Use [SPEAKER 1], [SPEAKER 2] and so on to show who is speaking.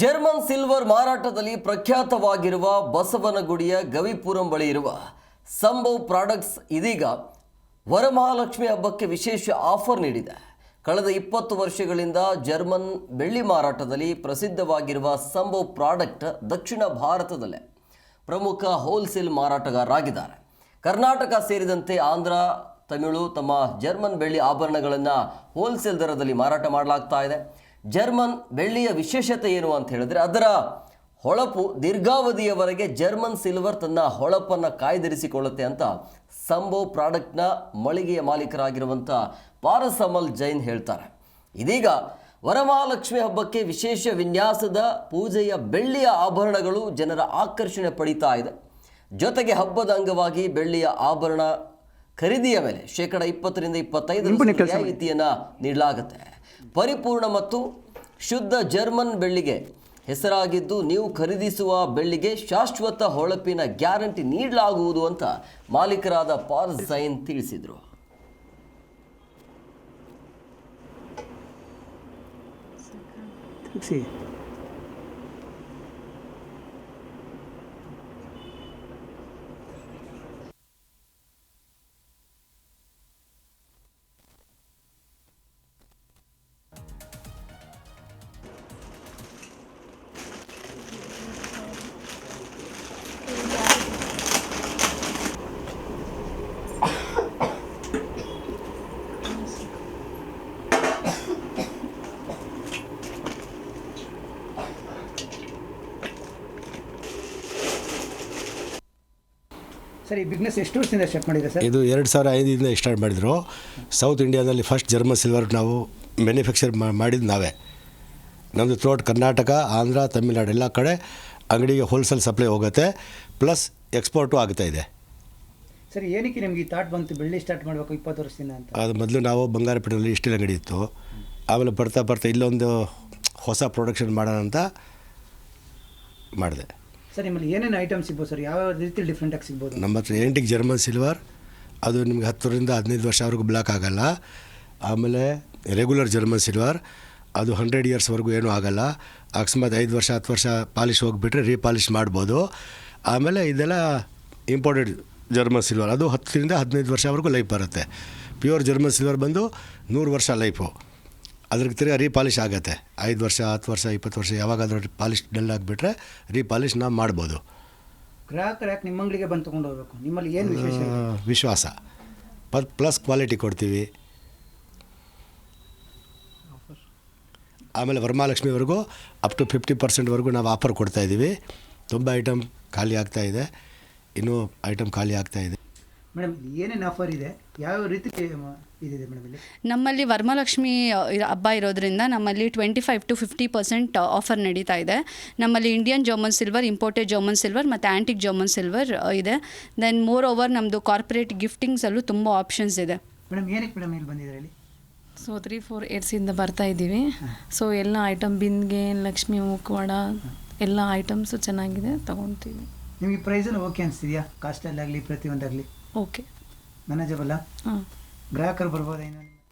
[SPEAKER 1] German silver ಮಾರಾಟದಲ್ಲಿ ಪ್ರಖ್ಯಾತವಾಗಿರುವ ಬಸವನಗುಡಿಯ ಗವಿಪುರಂ ಬಳಿ ಇರುವ ಸಂಭವ್ ಪ್ರಾಡಕ್ಟ್ಸ್ ಇದೀಗ ವರಮಹಾಲಕ್ಷ್ಮಿ ಹಬ್ಬಕ್ಕೆ ವಿಶೇಷ ಆಫರ್ ನೀಡಿದೆ. ಕಳೆದ ಇಪ್ಪತ್ತು ವರ್ಷಗಳಿಂದ ಜರ್ಮನ್ ಬೆಳ್ಳಿ ಮಾರಾಟದಲ್ಲಿ ಪ್ರಸಿದ್ಧವಾಗಿರುವ ಸಂಭವ್ ಪ್ರಾಡಕ್ಟ್ ದಕ್ಷಿಣ ಭಾರತದಲ್ಲೇ ಪ್ರಮುಖ ಹೋಲ್ಸೇಲ್ ಮಾರಾಟಗಾರರಾಗಿದ್ದಾರೆ. ಕರ್ನಾಟಕ ಸೇರಿದಂತೆ ಆಂಧ್ರ, ತಮಿಳು ತಮ್ಮ ಜರ್ಮನ್ ಬೆಳ್ಳಿ ಆಭರಣಗಳನ್ನು ಹೋಲ್ಸೇಲ್ ದರದಲ್ಲಿ ಮಾರಾಟ ಮಾಡಲಾಗ್ತಾ ಇದೆ. ಜರ್ಮನ್ ಬೆಳ್ಳಿಯ ವಿಶೇಷತೆ ಏನು ಅಂತ ಹೇಳಿದ್ರೆ ಅದರ ಹೊಳಪು ದೀರ್ಘಾವಧಿಯವರೆಗೆ ಜರ್ಮನ್ ಸಿಲ್ವರ್ ತನ್ನ ಹೊಳಪನ್ನು ಕಾಯ್ದಿರಿಸಿಕೊಳ್ಳುತ್ತೆ ಅಂತ ಸಂಭವ್ ಪ್ರಾಡಕ್ಟ್ನ ಮಳಿಗೆಯ ಮಾಲೀಕರಾಗಿರುವಂಥ ಪಾರಸಮಲ್ ಜೈನ್ ಹೇಳ್ತಾರೆ. ಇದೀಗ ವರಮಹಾಲಕ್ಷ್ಮಿ ಹಬ್ಬಕ್ಕೆ ವಿಶೇಷ ವಿನ್ಯಾಸದ ಪೂಜೆಯ ಬೆಳ್ಳಿಯ ಆಭರಣಗಳು ಜನರ ಆಕರ್ಷಣೆ ಪಡೀತಾ ಇದೆ. ಜೊತೆಗೆ ಹಬ್ಬದ ಅಂಗವಾಗಿ ಬೆಳ್ಳಿಯ ಆಭರಣ ಖರೀದಿಯ ಮೇಲೆ ಶೇಕಡ ಇಪ್ಪತ್ತರಿಂದ ಇಪ್ಪತ್ತೈದು ರಿಯಾಯಿತಿಯನ್ನು ನೀಡಲಾಗುತ್ತೆ. ಪರಿಪೂರ್ಣ ಮತ್ತು ಶುದ್ಧ ಜರ್ಮನ್ ಬೆಳ್ಳಿಗೆ ಹೆಸರಾಗಿದ್ದು ನೀವು ಖರೀದಿಸುವ ಬೆಳ್ಳಿಗೆ ಶಾಶ್ವತ ಹೊಳಪಿನ ಗ್ಯಾರಂಟಿ ನೀಡಲಾಗುವುದು ಅಂತ ಮಾಲೀಕರಾದ ಪಾರ್ ಸೈನ್ ತಿಳಿಸಿದರು.
[SPEAKER 2] ಸಿ ಸರ್ ಈ ಬಿಸ್ನೆಸ್ ಎಷ್ಟು ವರ್ಷದಿಂದ ಸ್ಟಾರ್ಟ್ ಮಾಡಿದೆ ಸರ್?
[SPEAKER 3] ಇದು ಎರಡು ಸಾವಿರ ಐದರಿಂದ ಸ್ಟಾರ್ಟ್ ಮಾಡಿದರು. ಸೌತ್ ಇಂಡಿಯಾದಲ್ಲಿ ಫಸ್ಟ್ ಜರ್ಮನ್ ಸಿಲ್ವರ್ ನಾವು ಮ್ಯಾನುಫ್ಯಾಕ್ಚರ್ ಮಾಡಿದ್ದು ನಾವೇ. ನಮ್ಮದು ಥ್ರೋಟ್ ಕರ್ನಾಟಕ ಆಂಧ್ರ ತಮಿಳ್ನಾಡು ಎಲ್ಲ ಕಡೆ ಅಂಗಡಿಗೆ ಹೋಲ್ಸೇಲ್ ಸಪ್ಲೈ ಹೋಗುತ್ತೆ ಪ್ಲಸ್ ಎಕ್ಸ್ಪೋರ್ಟು ಆಗ್ತಾ ಇದೆ.
[SPEAKER 2] ಸರ್ ಏನಕ್ಕೆ ನಿಮಗೆ ಈ ಥಾಟ್ ಬಂತು ಬೆಳ್ಳಿ ಸ್ಟಾರ್ಟ್ ಮಾಡಬೇಕು ಇಪ್ಪತ್ತು ವರ್ಷದಿಂದ ಅಂತ?
[SPEAKER 3] ಅದು ಮೊದಲು ನಾವು ಬಂಗಾರಪೇಟೆಯಲ್ಲಿ ಸ್ಟೀಲ್ ಅಂಗಡಿ ಇತ್ತು. ಆಮೇಲೆ ಬರ್ತಾ ಬರ್ತಾ ಇಲ್ಲೊಂದು ಹೊಸ ಪ್ರೊಡಕ್ಷನ್ ಮಾಡೋಣ ಅಂತ ಮಾಡಿದೆ.
[SPEAKER 2] ಸರ್, ನಿಮ್ಮಲ್ಲಿ ಏನೇನು ಐಟಮ್ ಸಿಗ್ಬೋದು ಸರ್? ಯಾವ ರೀತಿ ಡಿಫ್ರೆಂಟ್ ಆಗಿ ಸಿಗ್ಬೋದು?
[SPEAKER 3] ನಮ್ಮ ಹತ್ರ ಎಂಟಿಕ್ ಜರ್ಮನ್ ಸಿಲ್ವರ್ ಅದು ನಿಮ್ಗೆ ಹತ್ತರಿಂದ ಹದಿನೈದು ವರ್ಷವರೆಗೂ ಬ್ಲಾಕ್ ಆಗಲ್ಲ. ಆಮೇಲೆ ರೆಗ್ಯುಲರ್ ಜರ್ಮನ್ ಸಿಲ್ವರ್ ಅದು ಹಂಡ್ರೆಡ್ ಇಯರ್ಸ್ವರೆಗೂ ಏನೂ ಆಗಲ್ಲ. ಅಕಸ್ಮಾತ್ ಐದು ವರ್ಷ, ಹತ್ತು ವರ್ಷ ಪಾಲಿಶ್ ಹೋಗಿಬಿಟ್ರೆ ರೀಪಾಲಿಶ್ ಮಾಡ್ಬೋದು. ಆಮೇಲೆ ಇದೆಲ್ಲ ಇಂಪೋರ್ಟೆಡ್ ಜರ್ಮನ್ ಸಿಲ್ವರ್ ಅದು ಹತ್ತರಿಂದ ಹದಿನೈದು ವರ್ಷವರೆಗೂ ಲೈಫ್ ಬರುತ್ತೆ. ಪ್ಯೂರ್ ಜರ್ಮನ್ ಸಿಲ್ವರ್ ಬಂದು ನೂರು ವರ್ಷ ಲೈಫು ಅದ್ರಿಗೆ ತಿರ್ಗಿ ರೀಪಾಲಿಶ್ ಆಗುತ್ತೆ. ಐದು ವರ್ಷ ಹತ್ತು ವರ್ಷ ಇಪ್ಪತ್ತು ವರ್ಷ ಯಾವಾಗಾದರೂ ಪಾಲಿಶ್ ಡಲ್ ಆಗಿಬಿಟ್ರೆ ರೀಪಾಲಿಶ್ ನಾವು ಮಾಡ್ಬೋದು.
[SPEAKER 2] ಗ್ರಾಹಕರು ಯಾಕೆ ನಿಮ್ಮ ಅಂಗಡಿಗೆ ಬಂದು ತೊಗೊಂಡು ಹೋಗ್ಬೇಕು? ನಿಮ್ಮಲ್ಲಿ ಏನು ವಿಶೇಷ ಇದೆ?
[SPEAKER 3] ವಿಶ್ವಾಸ. ಪ ಪ್ಲಸ್ ಕ್ವಾಲಿಟಿ ಕೊಡ್ತೀವಿ. ಆಮೇಲೆ ವರಮಹಾಲಕ್ಷ್ಮಿವರೆಗೂ ಅಪ್ ಟು ಫಿಫ್ಟಿ ಪರ್ಸೆಂಟ್ವರೆಗೂ ನಾವು ಆಫರ್ ಕೊಡ್ತಾಯಿದ್ದೀವಿ ತುಂಬ ಐಟಮ್ ಖಾಲಿ ಆಗ್ತಾ ಇದೆ. ಇನ್ನೂ ಐಟಮ್ ಖಾಲಿ ಆಗ್ತಾ ಇದೆ.
[SPEAKER 2] ಮೇಡಮ್ ಏನೇನು ಆಫರ್ ಇದೆ? ಯಾವ ರೀತಿ ಇದಿದೆ ಮೇಡಮ್ ಇಲ್ಲಿ?
[SPEAKER 4] ನಮ್ಮಲ್ಲಿ ವರ್ಮಲಕ್ಷ್ಮಿ ಹಬ್ಬ ಇರೋದ್ರಿಂದ ನಮ್ಮಲ್ಲಿ twenty five to fifty percent offer ನಡೀತಾ ಇದೆ. ನಮ್ಮಲ್ಲಿ Indian German silver imported German silver ಮತ್ತು ಆ್ಯಂಟಿಕ್ ಜರ್ಮನ್ ಸಿಲ್ವರ್ ಇದೆ. ದೆನ್ ಮೋರ್ ಓವರ್ ನಮ್ಮದು ಕಾರ್ಪೊರೇಟ್ ಗಿಫ್ಟಿಂಗ್ಸಲ್ಲೂ ತುಂಬ ಆಪ್ಷನ್ಸ್ ಇದೆ.
[SPEAKER 2] ಮೇಡಮ್ ಏನಕ್ಕೆ ಮೇಡಮ್ ಇಲ್ಲಿ ಬಂದಿದ್ದಾರೆ ಇಲ್ಲಿ
[SPEAKER 5] ಸೊ ತ್ರೀ ಫೋರ್ ಇಯರ್ಸಿಂದ ಬರ್ತಾ ಇದ್ದೀವಿ. ಸೊ ಎಲ್ಲ ಐಟಮ್ ಬಿಂದಿಗೆ ಲಕ್ಷ್ಮಿ ಮುಖವಾಡ ಎಲ್ಲ ಐಟಮ್ಸು ಚೆನ್ನಾಗಿದೆ ತೊಗೊತೀವಿ.
[SPEAKER 2] ನಿಮಗೆ ಪ್ರೈಸನ್ನು ಓಕೆ ಅನಿಸ್ತಿದೆಯಾ? ಕಾಸ್ಟಲ್ಲಾಗಲಿ ಪ್ರತಿಯೊಂದಾಗಲಿ?
[SPEAKER 5] ಓಕೆ
[SPEAKER 2] ಮ್ಯಾನೇಜಬಲ್ಲ
[SPEAKER 5] ಹಾಂ
[SPEAKER 2] ಗ್ರಾಹಕರು ಬರ್ಬೋದೇನೋ